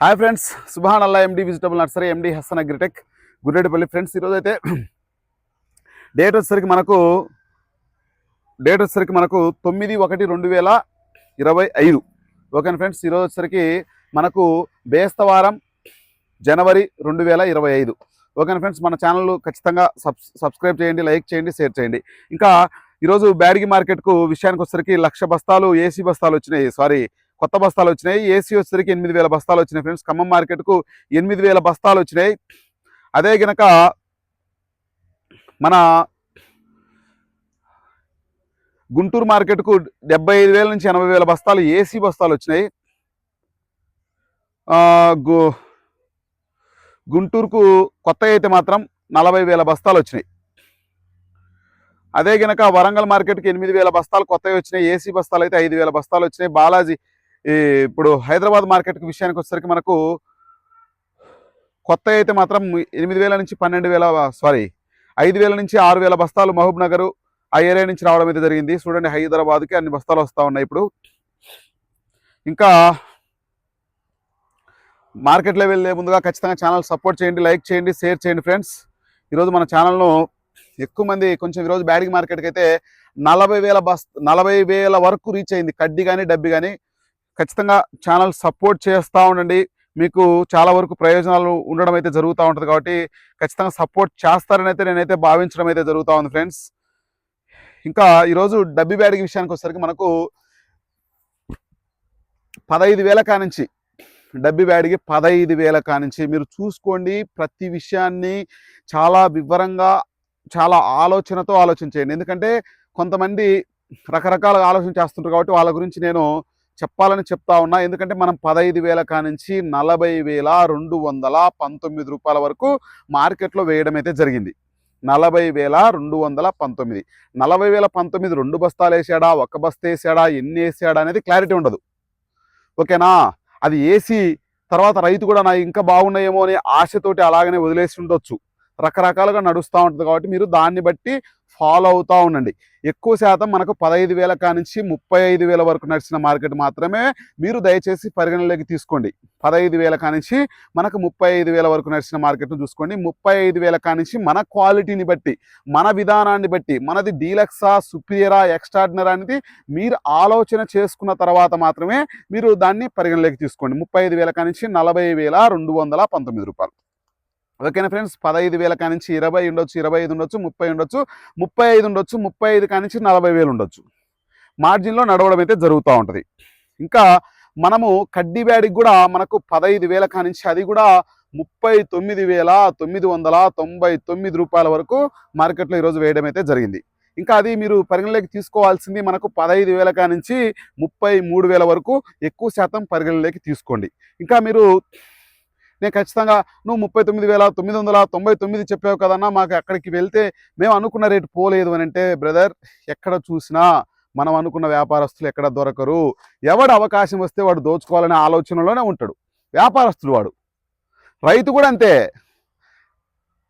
Hi friends Subhan Allah MD vegetable nursery MD Hasan agritech Gurreddipalli. Friends ఈరోజు అయితే date వచ్చేసరికి మనకు date వచ్చేసరికి మనకు తొమ్మిది ఒకటి రెండు వేల ఇరవై ఐదు. ఓకేనా ఫ్రెండ్స్ ఈరోజు వచ్చేసరికి మనకు బేస్తవారం జనవరి రెండు వేల ఇరవై ఐదు. ఓకేనా ఫ్రెండ్స్ మన ఛానల్ ఖచ్చితంగా సబ్ సబ్స్క్రైబ్ చేయండి లైక్ చేయండి షేర్ చేయండి. ఇంకా ఈరోజు బ్యాడిగి మార్కెట్కు విషయానికి వచ్చేసరికి లక్ష బస్తాలు ఏసీ బస్తాలు వచ్చినాయి. సారీ కొత్త బస్తాలు వచ్చినాయి. ఏసీ వచ్చేసరికి ఎనిమిది వేల బస్తాలు వచ్చినాయి ఫ్రెండ్స్. ఖమ్మం మార్కెట్కు ఎనిమిది వేల బస్తాలు వచ్చినాయి. అదే గనక మన గుంటూరు మార్కెట్కు డెబ్బై ఐదు వేల నుంచి ఎనభై వేల బస్తాలు ఏసీ బస్తాలు వచ్చినాయి. గు గుంటూరుకు కొత్త అయితే మాత్రం నలభై వేల బస్తాలు వచ్చినాయి. అదే గనక వరంగల్ మార్కెట్కి ఎనిమిది వేల బస్తాలు కొత్తవి వచ్చినాయి. ఏసీ బస్తాలు అయితే ఐదు వేల బస్తాలు వచ్చినాయి. బాలాజీ ఇప్పుడు హైదరాబాద్ మార్కెట్కి విషయానికి వచ్చేసరికి మనకు కొత్త అయితే మాత్రం ఎనిమిది వేల నుంచి పన్నెండు వేల సారీ ఐదు వేల నుంచి ఆరు వేల బస్తాలు మహబూబ్ నగర్ ఆ ఏరియా నుంచి రావడం అయితే జరిగింది. చూడండి హైదరాబాద్కి అన్ని బస్తాలు వస్తూ ఉన్నాయి ఇప్పుడు. ఇంకా మార్కెట్లో వెళ్ళే ముందుగా ఖచ్చితంగా ఛానల్ సపోర్ట్ చేయండి లైక్ చేయండి షేర్ చేయండి ఫ్రెండ్స్. ఈరోజు మన ఛానల్ను ఎక్కువ మంది కొంచెం ఈరోజు బ్యాడింగ్ మార్కెట్కి అయితే నలభై వేల బస్ నలభై వేల వరకు రీచ్ అయింది. కడ్డీ కానీ డబ్బి కానీ. ఖచ్చితంగా ఛానల్ సపోర్ట్ చేస్తూ ఉండండి. మీకు చాలా వరకు ప్రయోజనాలు ఉండడం అయితే జరుగుతూ ఉంటుంది కాబట్టి ఖచ్చితంగా సపోర్ట్ చేస్తారని అయితే నేనైతే భావించడం అయితే జరుగుతూ ఉంది ఫ్రెండ్స్. ఇంకా ఈరోజు డబ్బి బ్యాడ్కి విషయానికి వచ్చేసరికి మనకు పదహైదు వేల కానించి డబ్బి బ్యాడ్కి పదహైదు వేల కానించి మీరు చూసుకోండి. ప్రతి విషయాన్ని చాలా వివరంగా చాలా ఆలోచనతో ఆలోచించేయండి. ఎందుకంటే కొంతమంది రకరకాల ఆలోచన చేస్తుంటారు కాబట్టి వాళ్ళ గురించి నేను చెప్పాలని చెప్తా ఉన్నా. ఎందుకంటే మనం పదహైదు వేల కానించి నలభై వేల రెండు వందల పంతొమ్మిది రూపాయల వరకు మార్కెట్లో వేయడం అయితే జరిగింది. నలభై వేల రెండు వందల పంతొమ్మిది. నలభై వేల పంతొమ్మిది రెండు బస్తాలు వేసాడా? ఒక బస్తా వేసాడా? ఎన్ని వేసాడా? అనేది క్లారిటీ ఉండదు. ఓకేనా? అది వేసి తర్వాత రైతు కూడా నా ఇంకా బాగున్నాయేమో అనే ఆశతోటి అలాగనే వదిలేసి ఉండొచ్చు. రకరకాలుగా నడుస్తూ ఉంటుంది కాబట్టి మీరు దాన్ని బట్టి ఫాలో అవుతూ ఉండండి. ఎక్కువ శాతం మనకు పదహైదు వేల కానించి ముప్పై ఐదు వేల వరకు నడిచిన మార్కెట్ మాత్రమే మీరు దయచేసి పరిగణలోకి తీసుకోండి. పదహైదు వేల కానించి మనకు ముప్పై ఐదు వేల వరకు నడిచిన మార్కెట్ను చూసుకోండి. ముప్పై ఐదు వేల కానించి మన క్వాలిటీని బట్టి మన విధానాన్ని బట్టి మనది డీలక్సా సుపీరియరా ఎక్స్ట్రాడినరా అనేది మీరు ఆలోచన చేసుకున్న తర్వాత మాత్రమే మీరు దాన్ని పరిగణలోకి తీసుకోండి. ముప్పై ఐదు వేల కానించి నలభై వేల రెండు వందల పంతొమ్మిది రూపాయలు. ఓకేనా ఫ్రెండ్స్? పదహైదు వేల కానించి ఇరవై ఉండొచ్చు ఇరవై ఐదు ఉండొచ్చు ముప్పై ఉండొచ్చు ముప్పై ఐదు ఉండొచ్చు ముప్పై ఐదు కానించి నలభై వేలు ఉండొచ్చు. మార్జిన్లో నడవడం అయితే జరుగుతూ ఉంటుంది. ఇంకా మనము కడ్డీ బ్యాడికి కూడా మనకు పదహైదు వేల కానించి అది కూడా ముప్పై తొమ్మిది వేల తొమ్మిది వందల తొంభై తొమ్మిది రూపాయల వరకు మార్కెట్లో ఈరోజు వేయడం అయితే జరిగింది. ఇంకా అది మీరు పరిగణలోకి తీసుకోవాల్సింది మనకు పదహైదు వేల కానించి ముప్పై మూడు వేల వరకు ఎక్కువ శాతం పరిగణలోకి తీసుకోండి. ఇంకా మీరు నేను ఖచ్చితంగా నువ్వు ముప్పై తొమ్మిది వేల తొమ్మిది వందల తొంభై తొమ్మిది చెప్పావు కదన్నా మాకు అక్కడికి వెళ్తే మేము అనుకున్న రేటు పోలేదు అని అంటే బ్రదర్ ఎక్కడ చూసినా మనం అనుకున్న వ్యాపారస్తులు ఎక్కడ దొరకరు. ఎవడు అవకాశం వస్తే వాడు దోచుకోవాలనే ఆలోచనలోనే ఉంటాడు. వ్యాపారస్తుడు వాడు. రైతు కూడా అంతే.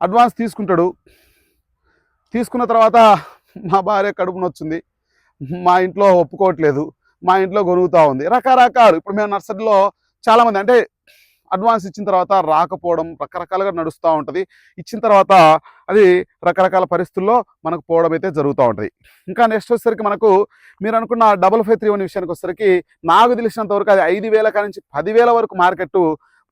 అడ్వాన్స్ తీసుకుంటాడు. తీసుకున్న తర్వాత మా భార్య కడుపు నొచ్చింది. మా ఇంట్లో ఒప్పుకోవట్లేదు. మా ఇంట్లో గొనుగుతూ ఉంది. రకరకాలు. ఇప్పుడు మేము నర్సరీలో చాలామంది అంటే అడ్వాన్స్ ఇచ్చిన తర్వాత రాకపోవడం రకరకాలుగా నడుస్తూ ఉంటుంది. ఇచ్చిన తర్వాత అది రకరకాల పరిస్థితుల్లో మనకు పోవడం అయితే జరుగుతూ ఉంటుంది. ఇంకా నెక్స్ట్ వచ్చేసరికి మనకు మీరు అనుకున్న డబల్ ఫైవ్ త్రీ వన్ విషయానికి వచ్చేసరికి నాకు తెలిసినంత వరకు అది ఐదు వేల నుంచి పదివేల వరకు మార్కెట్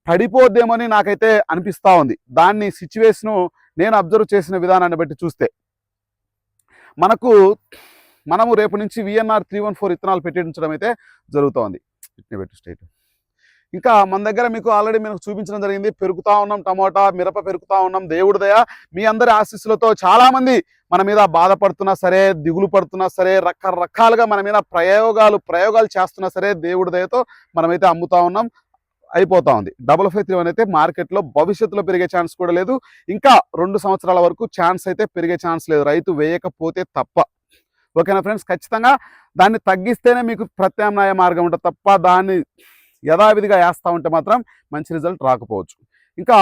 పడిపోద్దేమని నాకైతే అనిపిస్తూ ఉంది. దాన్ని సిచ్యువేషను నేను అబ్జర్వ్ చేసిన విధానాన్ని బట్టి చూస్తే. మనకు మనము రేపు నుంచి విఎన్ఆర్ త్రీ వన్ ఫోర్ ఇత్తనాలు పెట్టించడం అయితే జరుగుతోంది పెట్టు స్టేట్ ఇంకా మన దగ్గర మీకు ఆల్రెడీ మీకు చూపించడం జరిగింది. పెరుగుతా ఉన్నాం టమోటా మిరప పెరుగుతా ఉన్నాం. దేవుడి దయ. మీ అందరి ఆశీస్సులతో చాలామంది మన మీద బాధపడుతున్నా సరే దిగులు పడుతున్నా సరే రకరకాలుగా మన మీద ప్రయోగాలు ప్రయోగాలు చేస్తున్నా సరే దేవుడి దయతో మనమైతే అమ్ముతా ఉన్నాం. అయిపోతా ఉంది. డబుల్ ఫైవ్ త్రీ వన్ అయితే మార్కెట్లో భవిష్యత్తులో పెరిగే ఛాన్స్ కూడా లేదు. ఇంకా రెండు సంవత్సరాల వరకు ఛాన్స్ అయితే పెరిగే ఛాన్స్ లేదు. రైతు వేయకపోతే తప్ప. ఓకేనా ఫ్రెండ్స్? ఖచ్చితంగా దాన్ని తగ్గిస్తేనే మీకు ప్రత్యామ్నాయ మార్గం ఉంటుంది తప్ప దాన్ని యథావిధిగా వేస్తూ ఉంటే మాత్రం మంచి రిజల్ట్ రాకపోవచ్చు. ఇంకా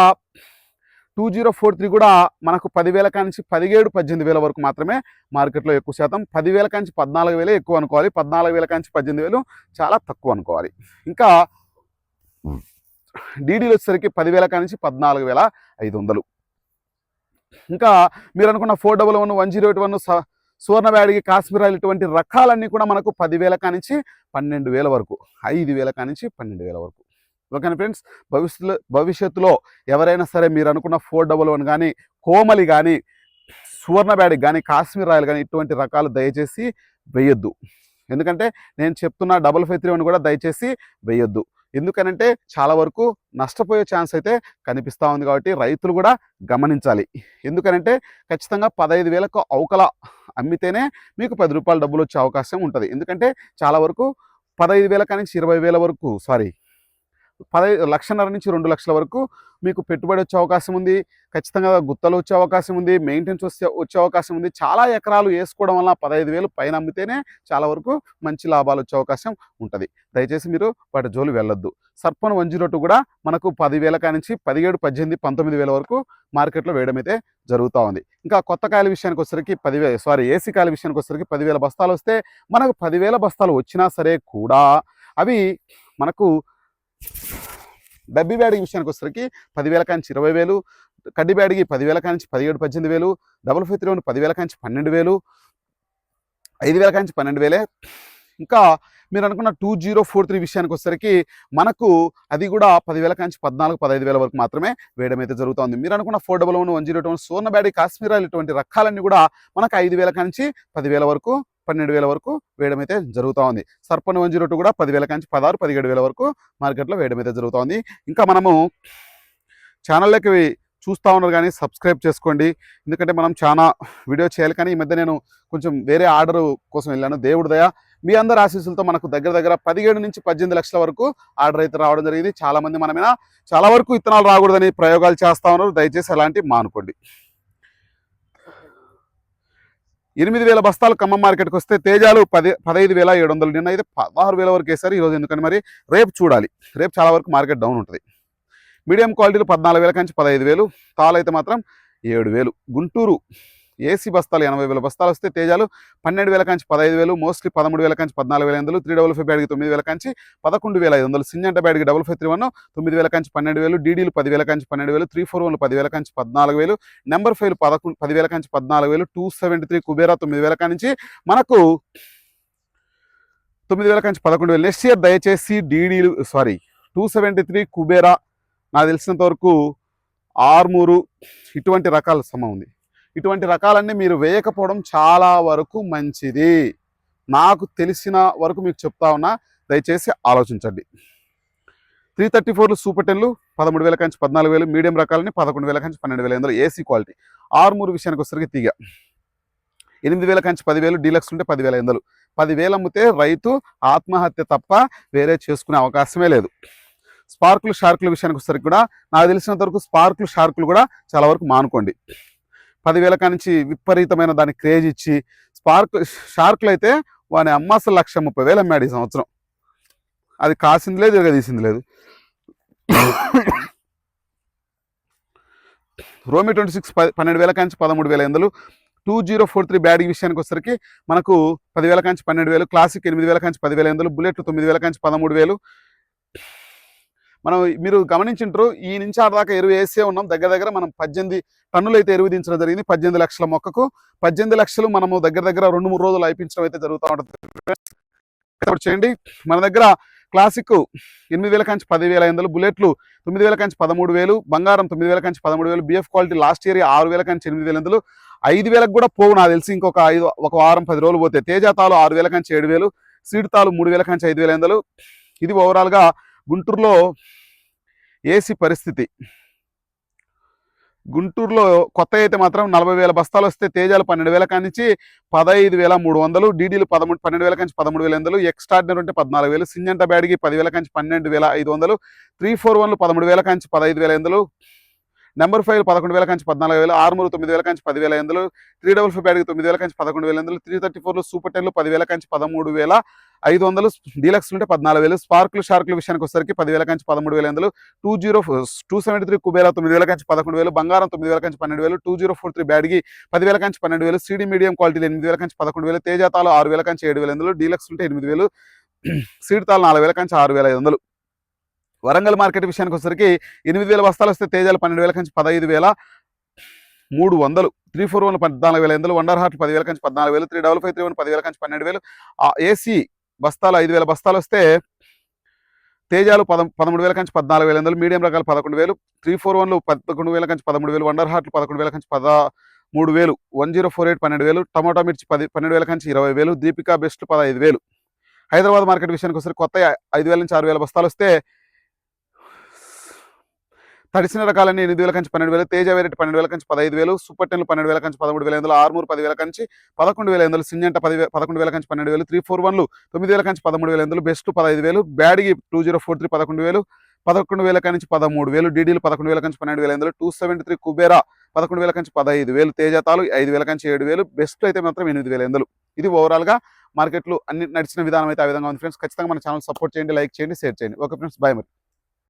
టూ జీరో ఫోర్ త్రీ కూడా మనకు పదివేల కానించి పదిహేడు పద్దెనిమిది వేల వరకు మాత్రమే మార్కెట్లో ఎక్కువ శాతం. పదివేల కానించి పద్నాలుగు వేలే ఎక్కువ అనుకోవాలి. పద్నాలుగు వేల కానించి పద్దెనిమిది వేలు చాలా తక్కువ అనుకోవాలి. ఇంకా డీడీలు వచ్చేసరికి పదివేల కానించి పద్నాలుగు వేల ఐదు వందలు. ఇంకా మీరు అనుకున్న four double one one zero eight one Suvarna Byadgi కాశ్మీరాలు ఇటువంటి రకాలన్నీ కూడా మనకు పదివేల కానించి పన్నెండు వేల వరకు ఐదు వేల కానించి పన్నెండు వేల వరకు. ఓకేనా ఫ్రెండ్స్? భవిష్యత్తులో భవిష్యత్తులో ఎవరైనా సరే మీరు అనుకున్న ఫోర్ డబల్ వన్ కానీ కోమలి కానీ సువర్ణ బ్యాడిగ్ కానీ కాశ్మీర్ ఆయిల్ కానీ ఇటువంటి రకాలు దయచేసి వేయొద్దు. ఎందుకంటే నేను చెప్తున్న డబల్ ఫైవ్ త్రీ వన్ కూడా దయచేసి వేయొద్దు. ఎందుకనంటే చాలా వరకు నష్టపోయే ఛాన్స్ అయితే కనిపిస్తూ ఉంది కాబట్టి రైతులు కూడా గమనించాలి. ఎందుకనంటే ఖచ్చితంగా పదహైదు వేలకు అవకల అమ్మితేనే మీకు పది రూపాయల డబ్బులు వచ్చే అవకాశం ఉంటుంది. ఎందుకంటే చాలా వరకు పదహైదు వేల కానీ ఇరవై వేల వరకు సారీ పదహైదు లక్షన్నర నుంచి రెండు లక్షల వరకు మీకు పెట్టుబడి వచ్చే అవకాశం ఉంది. ఖచ్చితంగా గుత్తలు వచ్చే అవకాశం ఉంది. మెయింటెనెన్స్ వచ్చే వచ్చే అవకాశం ఉంది. చాలా ఎకరాలు వేసుకోవడం వల్ల పదహైదు వేలు పైన అమ్మితేనే చాలా వరకు మంచి లాభాలు వచ్చే అవకాశం ఉంటుంది. దయచేసి మీరు వాటి జోలు వెళ్ళొద్దు. సర్పన్ వన్ జీరో టూ కూడా మనకు పదివేల కానించి పదిహేడు పద్దెనిమిది పంతొమ్మిది వేల వరకు మార్కెట్లో వేయడం అయితే జరుగుతూ ఉంది. ఇంకా కొత్త కాయల విషయానికి వచ్చరికి పదివేల సారీ ఏసీ కాయల విషయానికి వచ్చరికి పదివేల బస్తాలు వస్తే మనకు పదివేల బస్తాలు వచ్చినా సరే కూడా అవి మనకు డబ్బి బ్యాడిగి విషయానికి వచ్చేసరికి పదివేల కాంచి ఇరవై వేలు కడ్డి బ్యాడిగి పదివేల కాంచి పదిహేడు పద్దెనిమిది వేలు డబుల్ ఫైవ్ త్రీ వన్ పదివేల కాంచి పన్నెండు వేలు ఐదు వేల కాంచి పన్నెండు వేలే ఇంకా మీరు అనుకున్న టూ జీరో ఫోర్ త్రీ విషయానికి వచ్చేసరికి మనకు అది కూడా పదివేల కాంచి పద్నాలుగు పదహైదు వేల వరకు మాత్రమే వేయడం అయితే జరుగుతుంది. మీరు అనుకున్న four double one one zero two Suvarna Byadgi కాశ్మీరాలు ఇటువంటి రకాలన్నీ కూడా మనకు ఐదు వేల కాంచి పదివేల వరకు పన్నెండు వేల వరకు వేయడం అయితే జరుగుతూ ఉంది. సర్పన్ వన్ జీరో టూ కూడా పదివేల కాంచి పదహారు పదిహేడు వేల వరకు మార్కెట్లో వేయడం అయితే జరుగుతోంది ఇంకా మనము ఛానళ్ళకి చూస్తూ ఉన్నారు కానీ సబ్స్క్రైబ్ చేసుకోండి. ఎందుకంటే మనం చాలా వీడియో చేయాలి కానీ ఈ మధ్య నేను కొంచెం వేరే ఆర్డర్ కోసం వెళ్ళాను. దేవుడి దయ. మీ అందరి ఆశీస్సులతో మనకు దగ్గర దగ్గర పదిహేడు నుంచి పద్దెనిమిది లక్షల వరకు ఆర్డర్ అయితే రావడం జరిగింది. చాలామంది మనమైనా చాలా వరకు ఇత్తనాలు రాకూడదని ప్రయోగాలు చేస్తూ ఉన్నారు. దయచేసి అలాంటివి మానుకోండి. ఎనిమిది వేల బస్తాలు ఖమ్మం మార్కెట్కి వస్తే తేజాలు పది పదహైదు వేల ఏడు వందలు నిన్న అయితే పదహారు వేల వరకు వేశారు ఈరోజు ఎందుకని మరి? రేపు చూడాలి. రేపు చాలా వరకు మార్కెట్ డౌన్ ఉంటుంది. మీడియం క్వాలిటీలు పద్నాలుగు వేల కంచి పదహైదు వేలు తాలు అయితే మాత్రం ఏడు వేలు. గుంటూరు ఏసీ బస్తాలు ఎనభై వేల బస్తాలు వస్తే తేజాలు పన్నెండు వేల కంచి పదహైదు వేలు మోస్ట్లీ పదమూడు వేల కంచి పద్నాలుగు వేల వందలు త్రీ డబుల్ ఫైవ్ బ్యాడ్కి తొమ్మిది వేల కంచి పదకొండు వేల ఐదు వందలు సింజంట బ్యాడ్కి డబుల్ ఫైవ్ త్రీ వన్ తొమ్మిది వేల కంచి పన్నెండు వేలు డీడీలు పదివేల కంచి పన్నెండు వేలు త్రీ ఫోర్ వన్ పదివేల కంచి పద్నాలుగు వేలు నెంబర్ ఫైవ్ పదకొండు పదివేల కంచి పద్నాలుగు వేలు టూ సెవెంటీ త్రీ కుబేరా తొమ్మిది వేల నుంచి మనకు తొమ్మిది వేల కంచి పదకొండు వేలు. నెక్స్ట్ ఇయర్ దయచేసి డీడీలు sorry two seventy three Kubera నాకు తెలిసినంత వరకు ఆర్మూరు ఇటువంటి రకాల సమ ఉంది. ఇటువంటి రకాలన్నీ మీరు వేయకపోవడం చాలా వరకు మంచిది. నాకు తెలిసిన వరకు మీకు చెప్తా ఉన్నా దయచేసి ఆలోచించండి. త్రీ థర్టీ ఫోర్లు సూపర్ టెన్లు పదమూడు వేల కంచి పద్నాలుగు వేలు మీడియం రకాలని పదకొండు వేల కంచి పన్నెండు వేల ఎందులో ఏసీ క్వాలిటీ. ఆరుమూరు విషయానికి వచ్చేసరికి తీగ. ఎనిమిది వేల కంచి పదివేలు డీలక్స్ ఉంటే పదివేల ఎందలు పదివేలు అమ్మితే రైతు ఆత్మహత్య తప్ప వేరే చేసుకునే అవకాశమే లేదు. స్పార్కులు షార్కుల విషయానికి వచ్చేసరికి కూడా నాకు తెలిసినంత వరకు స్పార్కులు షార్కులు కూడా చాలా వరకు మానుకోండి. పదివేల కానించి విపరీతమైన దాని క్రేజ్ ఇచ్చి స్పార్క్ షార్క్లు అయితే వాని అమ్మ అసలు లక్ష ముప్పై వేలు అమ్మాడు ఈ సంవత్సరం. అది కాసింది లేదు తీసింది లేదు. రోమి ట్వంటీ సిక్స్ పన్నెండు వేల కాంచి పదమూడు వేల ఎందులు. టూ జీరో ఫోర్ త్రీ బ్యాడ్ విషయానికి వచ్చేసరికి మనకు పదివేల కాంచి పన్నెండు వేలు క్లాసిక్ ఎనిమిది వేల కాంచి పదివేల ఎందులు బుల్లెట్లు తొమ్మిది వేల కాంచి పదమూడు వేలు. మనం మీరు గమనించుంటారు ఈ నుంచి ఆ దాకా ఎరువు వేసే ఉన్నాం. దగ్గర దగ్గర మనం పద్దెనిమిది టన్నులు అయితే ఎరువు దించడం జరిగింది. పద్దెనిమిది లక్షల మొక్కకు. పద్దెనిమిది లక్షలు మనము దగ్గర దగ్గర రెండు మూడు రోజులు అయిపించడం అయితే జరుగుతూ ఉంటుంది. చేయండి. మన దగ్గర క్లాసిక్ ఎనిమిది వేల కంచి పదివేల ఐదు వందలు బుల్లెట్లు తొమ్మిది వేల కంచి పదమూడు వేలు బంగారం తొమ్మిది వేల కంచి పదమూడు వేలు బిఎఫ్ క్వాలిటీ లాస్ట్ ఇయర్ ఆరు వేల కంచి ఎనిమిది వేల ఎందులు ఐదు వేలకు కూడా పోవు నాకు తెలిసి ఇంకొక ఐదు ఒక వారం పది రోజులు పోతే. తేజాతాలు ఆరు వేల కంచి ఏడు వేలు సీడ్ తాలు మూడు వేల కంచి ఐదు వేల ఎందులు ఇది ఓవరాల్గా గుంటూరులో ఏసీ పరిస్థితి. గుంటూరులో కొత్త అయితే మాత్రం నలభై వేల బస్తాలు వస్తే తేజాలు పన్నెండు వేల కానించి పదహైదు వేల మూడు వందలు డీడీలు పదమూడు పన్నెండు వేల కంచి పదమూడు వేల వందలు ఎక్స్ట్రాడినరీ ఉంటే పద్నాలుగు వేలు సింజంట బ్యాడ్కి పదివేల కంచి పన్నెండు వేల ఐదు వందలు త్రీ ఫోర్ వన్లు పదమూడు వేల కంచి పదహైదు వేల వందలు నెంబర్ ఫైవ్ పదకొండు వేల కంచి పద్నాలుగు వేలు ఆరుమూరు తొమ్మిది వేల కంచి పదివేల వందలు త్రీ డబుల్ ఫైవ్ బ్యాడ్కి తొమ్మిది వేల కంచి పదకొండు వేల వందలు త్రీ థర్టీ ఫోర్లు సూపర్ టెన్లు పదివేల కంచి పదమూడు వేల ఐదు వందలు డీలక్స్ ఉంటే పద్నాలుగు వేలు స్పార్కులు షార్కుల విషయానికి వచ్చేసరికి పదివేల కంచి పదమూడు వేల వందలు two zero two seventy three Kubera తొమ్మిది వేల కంచి పదకొండు వేలు బంగారం తొమ్మిది వేల కంచి పన్నెండు వేలు టూ జీరో ఫోర్ త్రీ బ్యాడ్కి పదివేల కంచి పన్నెండు వేలు సీడీ మీడియం క్వాలిటీలు ఎనిమిది వేల కంచి పదకొండు వేలు తేజాతాలు ఆరు వేల కంచి ఏడు వేల వందలు డీలక్స్ ఉంటే ఎనిమిది వేలు సీడ్ తాలు నాలుగు వేల కంచి ఆరు వేల ఐదు వందలు వరంగల్ మార్కెట్ విషయానికి వచ్చేసరికి ఎనిమిది వేల బస్తాలు వస్తే తేజాలు పన్నెండు వేల నుంచి పదహైదు వేల మూడు వందలు. త్రీ ఫోర్ వన్ పద్నాలుగు వేల ఎనిమిది వండర్ హార్ట్ పదివేల కంచి పద్నాలుగు వేలు three double five three one పదివేల కంచి పన్నెండు వేలు. ఏసీ బస్తాలు ఐదు వేల బస్తాలు వస్తే తేజాలు పద పదమూడు వేల కంచి పద్నాలుగు వేల ఎనిమిది మీడియం రకాలు పదకొండు వేలు. త్రీ ఫోర్ వన్లు పదకొండు వేల కంచి పదమూడు వేలు వండర్ హార్ట్లు పదకొండు వేల కంచి పద మూడు వేలు. వన్ జీరో ఫోర్ ఎయిట్ పన్నెండు వేలు. టమాటా మిర్చి పది పన్నెండు వేల కంచి ఇరవై వేలు. దీపికా బెస్ట్ పదహైదు వేలు. హైదరాబాద్ మార్కెట్ విషయానికి వస్తే కొత్త ఐదు వేల నుంచి ఆరు వేల బస్తాలు వస్తే తడిసిన రకాలన్నీ ఎనిమిది వేల కంచి పన్నెండు వేలు తేజ వెరైటీ పన్నెండు వేల కంచి పదహైదు వేలు సూపర్ టెన్లు పన్నెండు వేల కంచి పదమూడు వేల ఎనిమిది ఆరుమూరు పదివేల కంచి పదకొండు వేల ఎనిమిది సింజంట పది పదకొండు వేల కంచి పన్నెండు వేలు త్రీ ఫోర్ వన్లు తొమ్మిది వేల కంచి పదమూడు వేల ఎనిమిది బెస్ట్ పదహైదు వేలు Byadgi two zero four three పదకొండు వేలు పదకొండు వేల నుంచి పదమూడు వేలు డీడీలు పదకొండు వేల నుంచి పన్నెండు వేల ఎందులో టూ సెవెంటీ త్రీ కుబేరా పదకొండు వేల నుంచి పదహైదు వేలు తేజతాలు ఐదు వేల నుంచి ఏడు వేలు బెస్ట్ అయితే మాత్రం ఎనిమిది వేల ఎందులు ఇది ఓవరాల్గా మార్కెట్లు అన్ని నడిచిన విధానం అయితే ఆ విధంగా ఉంది ఫ్రెండ్స్ ఖచ్చితంగా మన ఛానల్ సపోర్ట్ చేయండి లైక్ చేయండి షేర్ చేయండి ఓకే ఫ్రెండ్స్ బాయ్ మరి